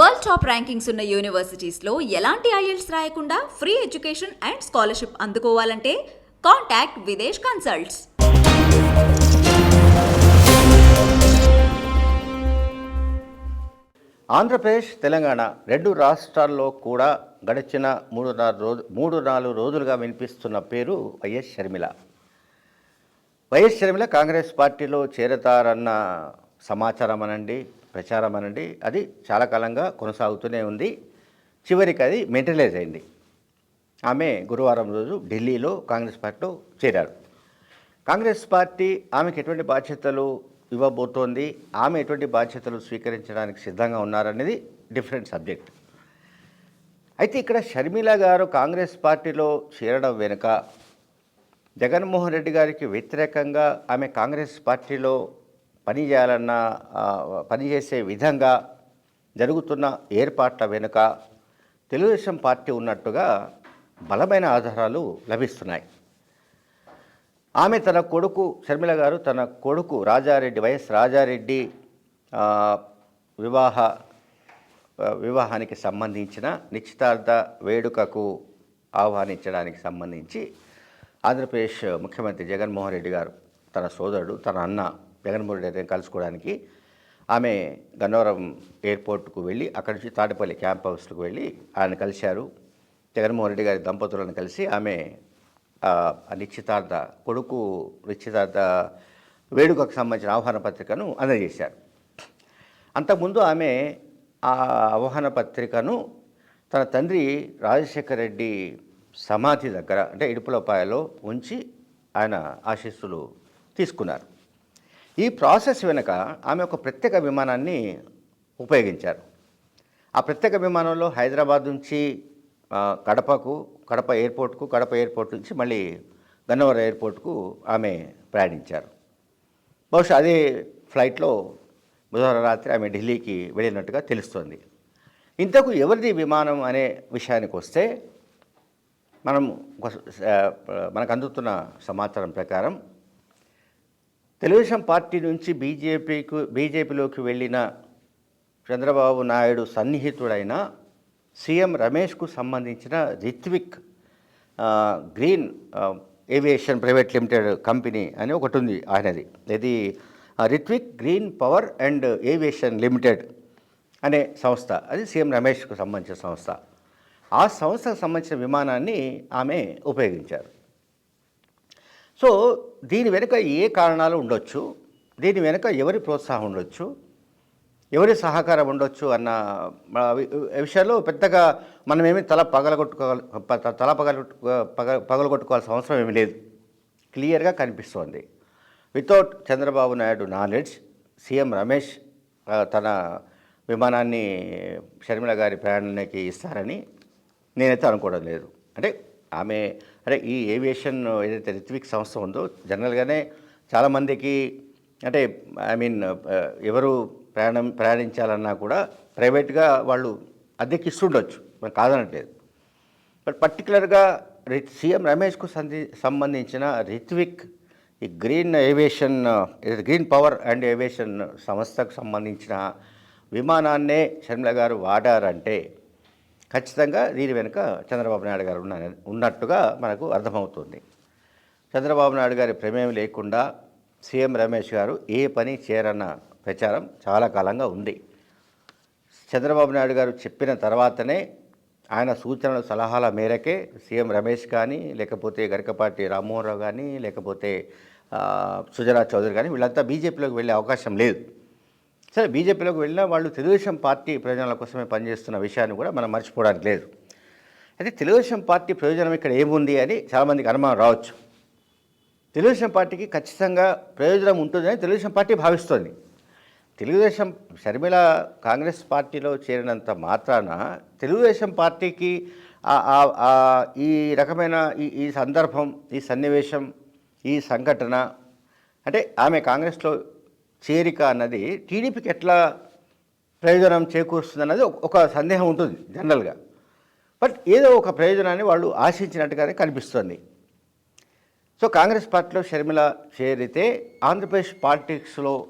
World top rankings ఉన్న యూనివర్సిటీస్లో ఎలాంటి IELTS రాయకుండా ఫ్రీ ఎడ్యుకేషన్ అండ్ స్కాలర్షిప్ అందుకోవాలంటే కాంటాక్ట్ విదేశ్ కన్సల్ట్స్. ఆంధ్రప్రదేశ్ తెలంగాణ రెండు రాష్ట్రాల్లో కూడా గడిచిన మూడు నాలుగు రోజు మూడు నాలుగు రోజులుగా వినిపిస్తున్న పేరు వైఎస్ షర్మిల. వైఎస్ షర్మిల కాంగ్రెస్ పార్టీలో చేరతారన్న సమాచారం అనండి. ప్రచారం అనండి అది చాలా కాలంగా కొనసాగుతూనే ఉంది. చివరికి అది మెటీరియలైజ్ అయింది. ఆమె గురువారం రోజు ఢిల్లీలో కాంగ్రెస్ పార్టీలో చేరారు. కాంగ్రెస్ పార్టీ ఆమెకు ఎటువంటి బాధ్యతలు ఇవ్వబోతోంది? ఆమె ఎటువంటి బాధ్యతలు స్వీకరించడానికి సిద్ధంగా ఉన్నారనేది డిఫరెంట్ సబ్జెక్ట్. అయితే ఇక్కడ షర్మిల గారు కాంగ్రెస్ పార్టీలో చేరడం వెనుక జగన్మోహన్ రెడ్డి గారికి వ్యతిరేకంగా ఆమె కాంగ్రెస్ పార్టీలో పని చేయాలన్న పనిచేసే విధంగా జరుగుతున్న ఏర్పాట్ల వెనుక తెలుగుదేశం పార్టీ ఉన్నట్టుగా బలమైన ఆధారాలు లభిస్తున్నాయి. ఆమె తన కొడుకు షర్మిల గారు తన కొడుకు రాజారెడ్డి వైఎస్ రాజారెడ్డి వివాహ వివాహానికి సంబంధించిన నిశ్చితార్థ వేడుకకు ఆహ్వానించడానికి సంబంధించి ఆంధ్రప్రదేశ్ ముఖ్యమంత్రి జగన్మోహన్ రెడ్డి గారు తన సోదరుడు తన అన్న జగన్మోహన్ రెడ్డి కలుసుకోవడానికి ఆమె గన్నవరం ఎయిర్పోర్ట్కు వెళ్ళి అక్కడి నుంచి తాడేపల్లి క్యాంప్ హౌస్కు వెళ్ళి ఆయన కలిశారు. జగన్మోహన్ రెడ్డి గారి దంపతులను కలిసి ఆమె నిశ్చితార్థ కొడుకు నిశ్చితార్థ వేడుకకు సంబంధించిన ఆహ్వాన పత్రికను అందజేశారు. అంతకుముందు ఆమె ఆ ఆహ్వాన పత్రికను తన తండ్రి రాజశేఖర రెడ్డి సమాధి దగ్గర అంటే ఇడుపులపాయలో ఉంచి ఆయన ఆశీస్సులు తీసుకున్నారు. ఈ ప్రాసెస్ వెనుక ఆమె ఒక ప్రత్యేక విమానాన్ని ఉపయోగించారు. ఆ ప్రత్యేక విమానంలో హైదరాబాద్ నుంచి కడపకు కడప ఎయిర్పోర్ట్కు కడప ఎయిర్పోర్ట్ నుంచి మళ్ళీ గన్నవరం ఎయిర్పోర్ట్కు ఆమె ప్రయాణించారు. బహుశా అదే ఫ్లైట్లో బుధవారం రాత్రి ఆమె ఢిల్లీకి వెళ్ళినట్టుగా తెలుస్తోంది. ఇంతకు ఎవరిది విమానం అనే విషయానికి వస్తే మనం మనకు అందుతున్న సమాచారం ప్రకారం తెలుగుదేశం పార్టీ నుంచి బీజేపీకు బీజేపీలోకి వెళ్ళిన చంద్రబాబు నాయుడు సన్నిహితుడైన సీఎం రమేష్కు సంబంధించిన Ritvik green aviation private limited company అని ఒకటి ఉంది ఆయనది. ఇది Ritvik green power and aviation limited అనే సంస్థ. అది సీఎం రమేష్కు సంబంధించిన సంస్థ. ఆ సంస్థకు సంబంధించిన విమానాన్ని ఆమె ఉపయోగించారు. సో దీని వెనుక ఏ కారణాలు ఉండొచ్చు? దీని వెనుక ఎవరి ప్రోత్సాహం ఉండొచ్చు? ఎవరి సహకారం ఉండొచ్చు అన్న ఆ, విషయాల్లో పెద్దగా మనమేమి తల పగలగొట్టుకోవాలి తల పగలగొట్టు పగ పగలగొట్టుకోవాల్సిన అవసరం ఏమీ లేదు. క్లియర్గా కనిపిస్తోంది. Without Chandrababu Naidu knowledge CM Ramesh తన విమానాన్ని షర్మిల గారి ప్రయాణానికి ఇస్తారని నేనైతే అనుకోవడం లేదు. అంటే ఆమె అంటే ఈ ఏవియేషన్ ఏదైతే రిత్విక్ సంస్థ ఉందో జనరల్గానే చాలామందికి అంటే ఐ మీన్ ఎవరు ప్రయాణం ప్రయాణించాలన్నా కూడా ప్రైవేట్గా వాళ్ళు అద్దెకిస్తుండొచ్చు మనం కాదనట్లేదు. బట్ పర్టికులర్గా సీఎం రమేష్కు సంధి సంబంధించిన రిత్విక్ ఈ green aviation green power and aviation సంస్థకు సంబంధించిన విమానాన్నే షర్మిల గారు వాడారంటే ఖచ్చితంగా దీని వెనుక చంద్రబాబు నాయుడు గారు ఉన్న ఉన్నట్టుగా మనకు అర్థమవుతుంది. చంద్రబాబు నాయుడు గారి ప్రమేయం లేకుండా సీఎం రమేష్ గారు ఏ పని చేయరన్న ప్రచారం చాలా కాలంగా ఉంది. చంద్రబాబు నాయుడు గారు చెప్పిన తర్వాతనే ఆయన సూచనల సలహాల మేరకే సీఎం రమేష్ కానీ లేకపోతే గరికపాటి రామ్మోహన్ రావు కానీ లేకపోతే సుజనా చౌదరి కానీ వీళ్ళంతా బీజేపీలోకి వెళ్ళే అవకాశం లేదు. సరే బీజేపీలోకి వెళ్ళినా వాళ్ళు తెలుగుదేశం పార్టీ ప్రయోజనాల కోసమే పనిచేస్తున్న విషయాన్ని కూడా మనం మర్చిపోవడానికి లేదు. అయితే తెలుగుదేశం పార్టీ ప్రయోజనం ఇక్కడ ఏముంది అని చాలామందికి అనుమానం రావచ్చు. తెలుగుదేశం పార్టీకి ఖచ్చితంగా ప్రయోజనం ఉంటుందని తెలుగుదేశం పార్టీ భావిస్తోంది. తెలుగుదేశం షర్మిల కాంగ్రెస్ పార్టీలో చేరినంత మాత్రాన తెలుగుదేశం పార్టీకి ఈ రకమైన ఈ ఈ సందర్భం ఈ సన్నివేశం ఈ సంఘటన అంటే ఆమె కాంగ్రెస్లో చేరిక అన్నది టీడీపీకి ఎట్లా ప్రయోజనం చేకూరుస్తుంది అన్నది ఒక- సందేహం ఉంటుంది జనరల్గా. బట్ ఏదో ఒక ప్రయోజనాన్ని వాళ్ళు ఆశించినట్టుగానే కనిపిస్తుంది. సో కాంగ్రెస్ పార్టీలో షర్మిల చేరితే ఆంధ్రప్రదేశ్ పాలిటిక్స్లో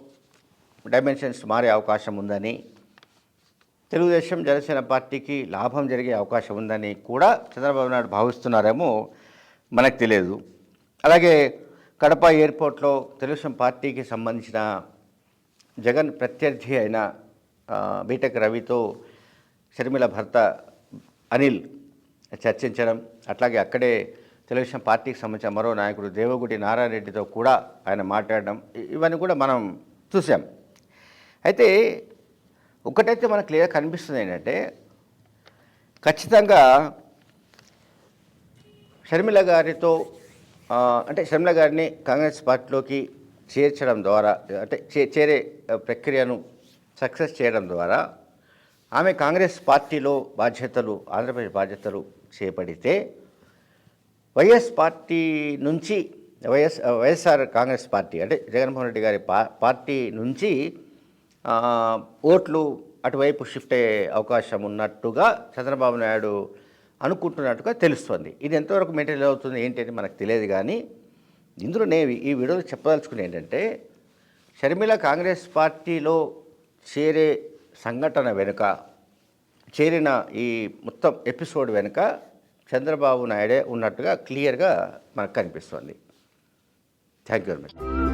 డైమెన్షన్స్ మారే అవకాశం ఉందని తెలుగుదేశం జనసేన పార్టీకి లాభం జరిగే అవకాశం ఉందని కూడా చంద్రబాబు నాయుడు భావిస్తున్నారేమో మనకు తెలియదు. అలాగే కడప ఎయిర్పోర్ట్లో తెలుగుదేశం పార్టీకి సంబంధించిన జగన్ ప్రత్యర్థి అయిన బీటెక్ రవితో షర్మిల భర్త అనిల్ చర్చించడం అట్లాగే అక్కడే తెలుగుదేశం పార్టీకి సంబంధించిన మరో నాయకుడు దేవగుడి నారాయణ రెడ్డితో కూడా ఆయన మాట్లాడడం ఇవన్నీ కూడా మనం చూసాం. అయితే ఒకటైతే మనకు క్లియర్ కనిపిస్తుంది ఏంటంటే ఖచ్చితంగా షర్మిల గారితో అంటే షర్మిల గారిని కాంగ్రెస్ పార్టీలోకి చేర్చడం ద్వారా అంటే చే- చేరే ప్రక్రియను సక్సెస్ చేయడం ద్వారా ఆమె కాంగ్రెస్ పార్టీలో బాధ్యతలు ఆంధ్రప్రదేశ్ బాధ్యతలు చేపడితే వైఎస్ పార్టీ నుంచి వైఎస్ వైఎస్ఆర్ కాంగ్రెస్ పార్టీ అంటే జగన్మోహన్ రెడ్డి గారి పా పార్టీ నుంచి ఓట్లు అటువైపు షిఫ్ట్ అయ్యే అవకాశం ఉన్నట్టుగా చంద్రబాబు నాయుడు అనుకుంటున్నట్టుగా తెలుస్తుంది. ఇది ఎంతవరకు మెటీరియల్ అవుతుంది ఏంటి అని మనకు తెలియదు కానీ ఇందులో నేను ఈ వీడియోలో చెప్పదలుచుకుని ఏంటంటే షర్మిల కాంగ్రెస్ పార్టీలో చేరే సంఘటన వెనుక చేరిన ఈ మొత్తం ఎపిసోడ్ వెనుక చంద్రబాబు నాయుడే ఉన్నట్టుగా క్లియర్గా మనకు కనిపిస్తుంది. Thank you very much